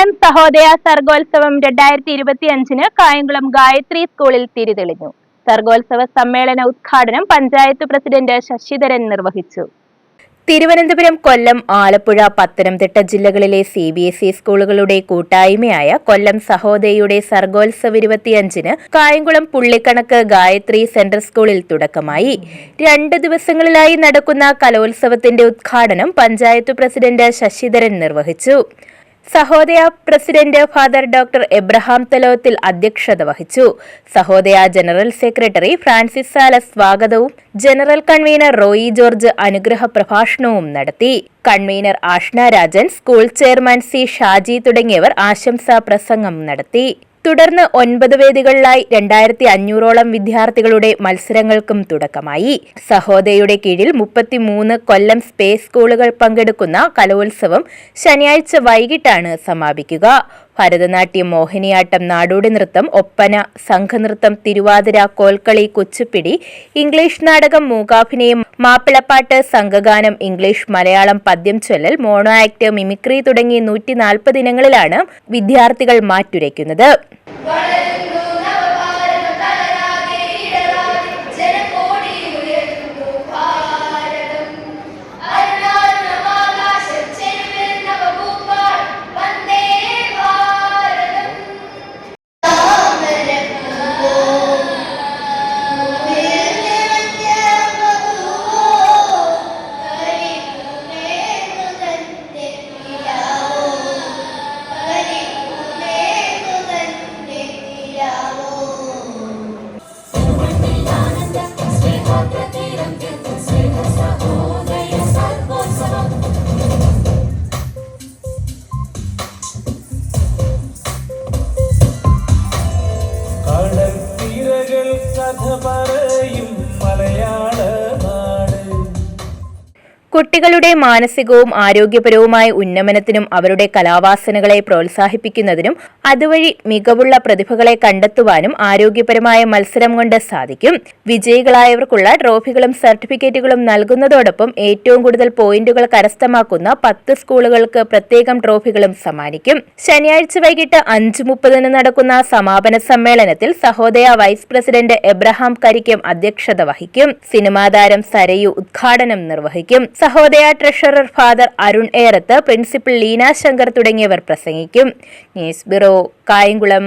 കൊല്ലം സഹോദയ സർഗോത്സവം രണ്ടായിരത്തി ഇരുപത്തി അഞ്ചിന് കായംകുളം ഗായത്രി സ്കൂളിൽ തിരിതെളിഞ്ഞു. സർഗോത്സവ സമ്മേളന ഉദ്ഘാടനം പഞ്ചായത്ത് പ്രസിഡന്റ് ശശിധരൻ നിർവഹിച്ചു. തിരുവനന്തപുരം കൊല്ലം ആലപ്പുഴ പത്തനംതിട്ട ജില്ലകളിലെ സി ബി എസ് ഇ സ്കൂളുകളുടെ കൂട്ടായ്മയായ കൊല്ലം സഹോദയയുടെ സർഗോത്സവ ഇരുപത്തിയഞ്ചിന് കായംകുളം പുള്ളിക്കണക്ക് ഗായത്രി സെൻട്രൽ സ്കൂളിൽ തുടക്കമായി. രണ്ട് ദിവസങ്ങളിലായി നടക്കുന്ന കലോത്സവത്തിന്റെ ഉദ്ഘാടനം പഞ്ചായത്ത് പ്രസിഡന്റ് ശശിധരൻ നിർവഹിച്ചു. Sahodaya president father doctor Abraham Thalothil അധ്യക്ഷത വഹിച്ചു. Sahodaya general secretary Francis Sala സ്വാഗതവും ജനറൽ കൺവീനർ റോയി ജോർജ് അനുഗ്രഹ പ്രഭാഷണവും നടത്തി. Convener Ashna Rajan school chairman C Shaji തുടങ്ങിയവർ ആശംസാ പ്രസംഗം നടത്തി. തുടർന്ന് ഒൻപത് വേദികളിലായി രണ്ടായിരത്തി അഞ്ഞൂറോളം വിദ്യാർത്ഥികളുടെ മത്സരങ്ങൾക്കും തുടക്കമായി. സഹോദയുടെ കീഴിൽ മുപ്പത്തിമൂന്ന് കൊല്ലം സ്പേസ് സ്കൂളുകൾ പങ്കെടുക്കുന്ന കലോത്സവം ശനിയാഴ്ച വൈകിട്ടാണ് സമാപിക്കുക. ഭരതനാട്യം മോഹിനിയാട്ടം നാടോടി നൃത്തം ഒപ്പന സംഘനൃത്തം തിരുവാതിര കോൽക്കളി കുച്ചുപ്പിടി ഇംഗ്ലീഷ് നാടകം മൂകാഭിനയം മാപ്പിളപ്പാട്ട് സംഘഗാനം ഇംഗ്ലീഷ് മലയാളം പദ്യം ചൊല്ലൽ മോണോ ആക്ട് മിമിക്രി തുടങ്ങി നൂറ്റി നാൽപ്പത് ഇനങ്ങളിലാണ് വിദ്യാർത്ഥികൾ മാറ്റുരയ്ക്കുന്നത്. നാട് കുട്ടികളുടെ മാനസികവും ആരോഗ്യപരവുമായ ഉന്നമനത്തിനും അവരുടെ കലാവാസനകളെ പ്രോത്സാഹിപ്പിക്കുന്നതിനും അതുവഴി മികവുള്ള പ്രതിഭകളെ കണ്ടെത്തുവാനും ആരോഗ്യപരമായ മത്സരം കൊണ്ട് സാധിക്കും. വിജയികളായവർക്കുള്ള ട്രോഫികളും സർട്ടിഫിക്കറ്റുകളും നൽകുന്നതോടൊപ്പം ഏറ്റവും കൂടുതൽ പോയിന്റുകൾ കരസ്ഥമാക്കുന്ന പത്ത് സ്കൂളുകൾക്ക് പ്രത്യേകം ട്രോഫികളും സമ്മാനിക്കും. ശനിയാഴ്ച വൈകിട്ട് അഞ്ച് മുപ്പതിന് നടക്കുന്ന സമാപന സമ്മേളനത്തിൽ Sahodaya vice president Abraham Karikkam അധ്യക്ഷത വഹിക്കും. സിനിമാ താരം സരയു ഉദ്ഘാടനം നിർവഹിക്കും. Sahodaya treasurer father Arun Erathu principal Leena Shankar തുടങ്ങിയവർ പ്രസംഗിക്കും. News bureau Kayamkulam.